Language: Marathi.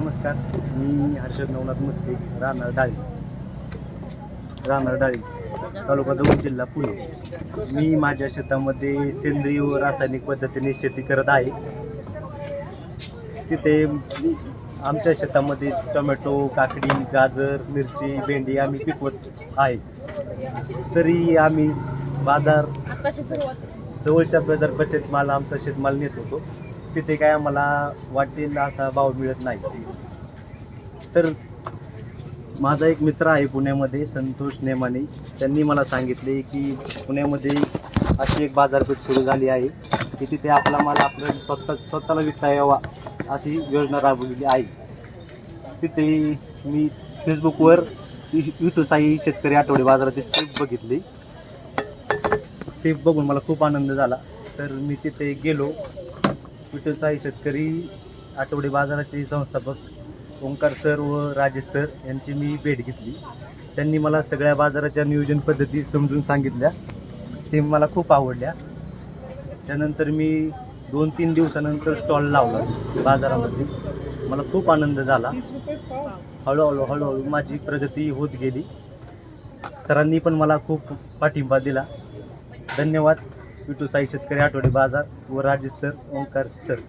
नमस्कार. मी हर्षद नवनाथ मस्के राहणार डाळी. राहणार डाळी तालुका दौंड जिल्हा पुणे. मी माझ्या शेतामध्ये सेंद्रिय व रासायनिक पद्धतीने शेती करत आहे. तिथे आमच्या शेतामध्ये टोमॅटो काकडी गाजर मिरची भेंडी आम्ही पिकवत आहे. तरी आम्ही बाजार जवळच्या बाजारपेठेत माल आमचा शेतमाल नेत होतो. तिथे काय आम्हाला वाटेल असा भाव मिळत नाही. तर माझा एक मित्र आहे पुण्यामध्ये संतोष नेमाने. त्यांनी मला सांगितले की पुण्यामध्ये अशी एक बाजारपेठ सुरू झाली आहे की तिथे आपला माल आपलं स्वतः स्वतःला विकता यावा अशी योजना राबवलेली आहे. तिथे मी फेसबुकवर विठू साई शेतकरी आठवडे बाजाराची स्क्रिप्ट बघितली. ते बघून मला खूप आनंद झाला. तर मी तिथे गेलो. विठ्ठल साई शेतकरी आठवडे बाजाराचे संस्थापक ओंकार सर व राजेश सर यांची मी भेट घेतली. त्यांनी मला सगळ्या बाजाराच्या नियोजन पद्धती समजून सांगितल्या. ते मला खूप आवडल्या. त्यानंतर मी दोन तीन दिवसानंतर स्टॉल लावला बाजारामध्ये. मला खूप आनंद झाला. हळूहळू हळूहळू माझी प्रगती होत गेली. सरांनी पण मला खूप पाठिंबा दिला. धन्यवाद. विटू साई शेतकरी आठवडे बाजार व राजेश सर ओंकार सर.